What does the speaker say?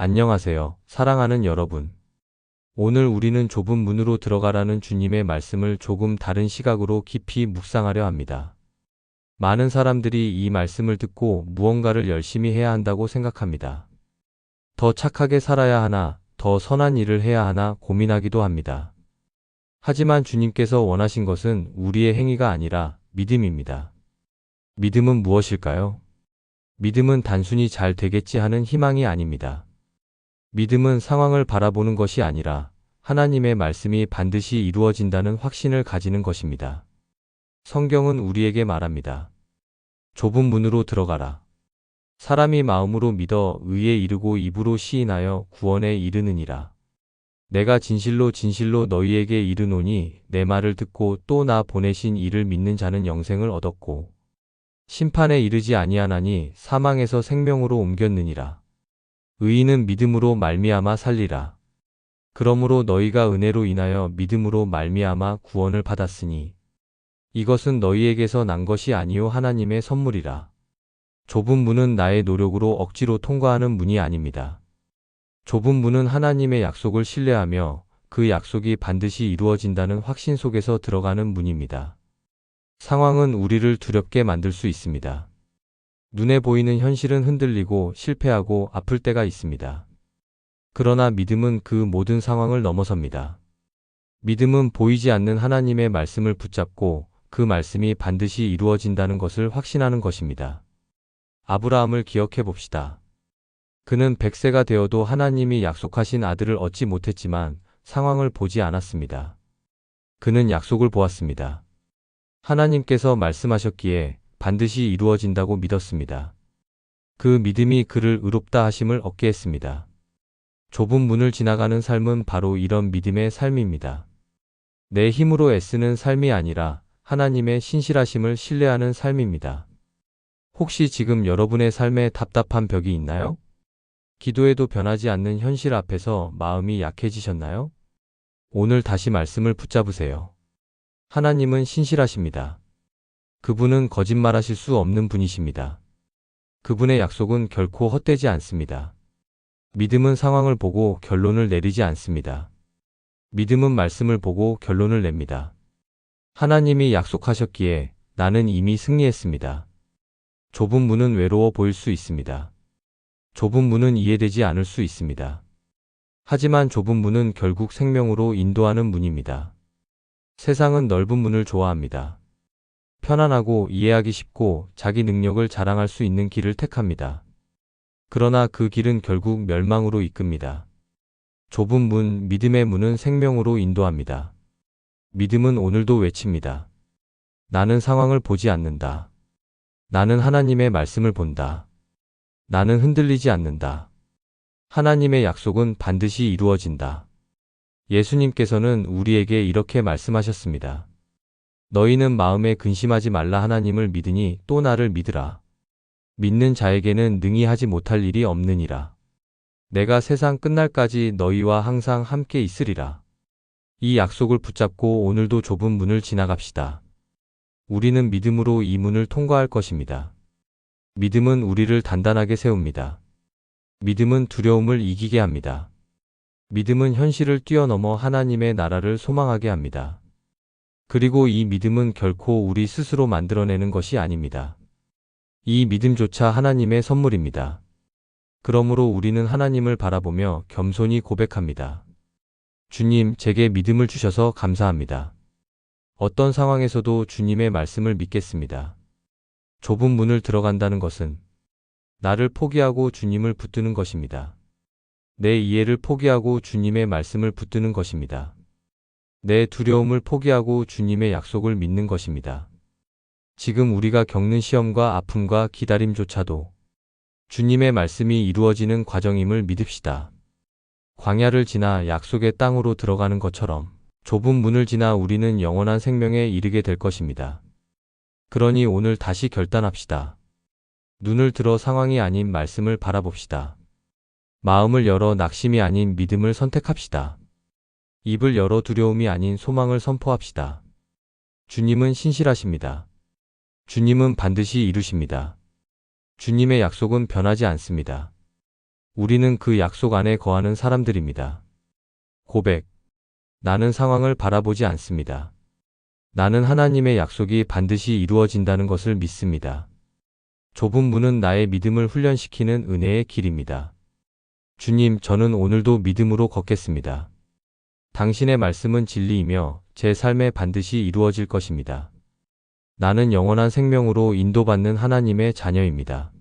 안녕하세요. 사랑하는 여러분. 오늘 우리는 좁은 문으로 들어가라는 주님의 말씀을 조금 다른 시각으로 깊이 묵상하려 합니다. 많은 사람들이 이 말씀을 듣고 무언가를 열심히 해야 한다고 생각합니다. 더 착하게 살아야 하나, 더 선한 일을 해야 하나 고민하기도 합니다. 하지만 주님께서 원하신 것은 우리의 행위가 아니라 믿음입니다. 믿음은 무엇일까요? 믿음은 단순히 잘 되겠지 하는 희망이 아닙니다. 믿음은 상황을 바라보는 것이 아니라 하나님의 말씀이 반드시 이루어진다는 확신을 가지는 것입니다. 성경은 우리에게 말합니다. 좁은 문으로 들어가라. 사람이 마음으로 믿어 의에 이르고 입으로 시인하여 구원에 이르느니라. 내가 진실로 진실로 너희에게 이르노니 내 말을 듣고 또 나 보내신 이를 믿는 자는 영생을 얻었고 심판에 이르지 아니하나니 사망에서 생명으로 옮겼느니라. 의인은 믿음으로 말미암아 살리라. 그러므로 너희가 은혜로 인하여 믿음으로 말미암아 구원을 받았으니 이것은 너희에게서 난 것이 아니요 하나님의 선물이라. 좁은 문은 나의 노력으로 억지로 통과하는 문이 아닙니다. 좁은 문은 하나님의 약속을 신뢰하며 그 약속이 반드시 이루어진다는 확신 속에서 들어가는 문입니다. 상황은 우리를 두렵게 만들 수 있습니다. 눈에 보이는 현실은 흔들리고 실패하고 아플 때가 있습니다. 그러나 믿음은 그 모든 상황을 넘어섭니다. 믿음은 보이지 않는 하나님의 말씀을 붙잡고 그 말씀이 반드시 이루어진다는 것을 확신하는 것입니다. 아브라함을 기억해 봅시다. 그는 100세가 되어도 하나님이 약속하신 아들을 얻지 못했지만 상황을 보지 않았습니다. 그는 약속을 보았습니다. 하나님께서 말씀하셨기에 반드시 이루어진다고 믿었습니다. 그 믿음이 그를 의롭다 하심을 얻게 했습니다. 좁은 문을 지나가는 삶은 바로 이런 믿음의 삶입니다. 내 힘으로 애쓰는 삶이 아니라 하나님의 신실하심을 신뢰하는 삶입니다. 혹시 지금 여러분의 삶에 답답한 벽이 있나요? 기도해도 변하지 않는 현실 앞에서 마음이 약해지셨나요? 오늘 다시 말씀을 붙잡으세요. 하나님은 신실하십니다. 그분은 거짓말하실 수 없는 분이십니다. 그분의 약속은 결코 헛되지 않습니다. 믿음은 상황을 보고 결론을 내리지 않습니다. 믿음은 말씀을 보고 결론을 냅니다. 하나님이 약속하셨기에 나는 이미 승리했습니다. 좁은 문은 외로워 보일 수 있습니다. 좁은 문은 이해되지 않을 수 있습니다. 하지만 좁은 문은 결국 생명으로 인도하는 문입니다. 세상은 넓은 문을 좋아합니다. 편안하고 이해하기 쉽고 자기 능력을 자랑할 수 있는 길을 택합니다. 그러나 그 길은 결국 멸망으로 이끕니다. 좁은 문, 믿음의 문은 생명으로 인도합니다. 믿음은 오늘도 외칩니다. 나는 상황을 보지 않는다. 나는 하나님의 말씀을 본다. 나는 흔들리지 않는다. 하나님의 약속은 반드시 이루어진다. 예수님께서는 우리에게 이렇게 말씀하셨습니다. 너희는 마음에 근심하지 말라 하나님을 믿으니 또 나를 믿으라. 믿는 자에게는 능히 하지 못할 일이 없느니라. 내가 세상 끝날까지 너희와 항상 함께 있으리라. 이 약속을 붙잡고 오늘도 좁은 문을 지나갑시다. 우리는 믿음으로 이 문을 통과할 것입니다. 믿음은 우리를 단단하게 세웁니다. 믿음은 두려움을 이기게 합니다. 믿음은 현실을 뛰어넘어 하나님의 나라를 소망하게 합니다. 그리고 이 믿음은 결코 우리 스스로 만들어내는 것이 아닙니다. 이 믿음조차 하나님의 선물입니다. 그러므로 우리는 하나님을 바라보며 겸손히 고백합니다. 주님, 제게 믿음을 주셔서 감사합니다. 어떤 상황에서도 주님의 말씀을 믿겠습니다. 좁은 문을 들어간다는 것은 나를 포기하고 주님을 붙드는 것입니다. 내 이해를 포기하고 주님의 말씀을 붙드는 것입니다. 내 두려움을 포기하고 주님의 약속을 믿는 것입니다. 지금 우리가 겪는 시험과 아픔과 기다림조차도 주님의 말씀이 이루어지는 과정임을 믿읍시다. 광야를 지나 약속의 땅으로 들어가는 것처럼 좁은 문을 지나 우리는 영원한 생명에 이르게 될 것입니다. 그러니 오늘 다시 결단합시다. 눈을 들어 상황이 아닌 말씀을 바라봅시다. 마음을 열어 낙심이 아닌 믿음을 선택합시다. 입을 열어 두려움이 아닌 소망을 선포합시다. 주님은 신실하십니다. 주님은 반드시 이루십니다. 주님의 약속은 변하지 않습니다. 우리는 그 약속 안에 거하는 사람들입니다. 고백. 나는 상황을 바라보지 않습니다. 나는 하나님의 약속이 반드시 이루어진다는 것을 믿습니다. 좁은 문은 나의 믿음을 훈련시키는 은혜의 길입니다. 주님, 저는 오늘도 믿음으로 걷겠습니다. 당신의 말씀은 진리이며 제 삶에 반드시 이루어질 것입니다. 나는 영원한 생명으로 인도받는 하나님의 자녀입니다.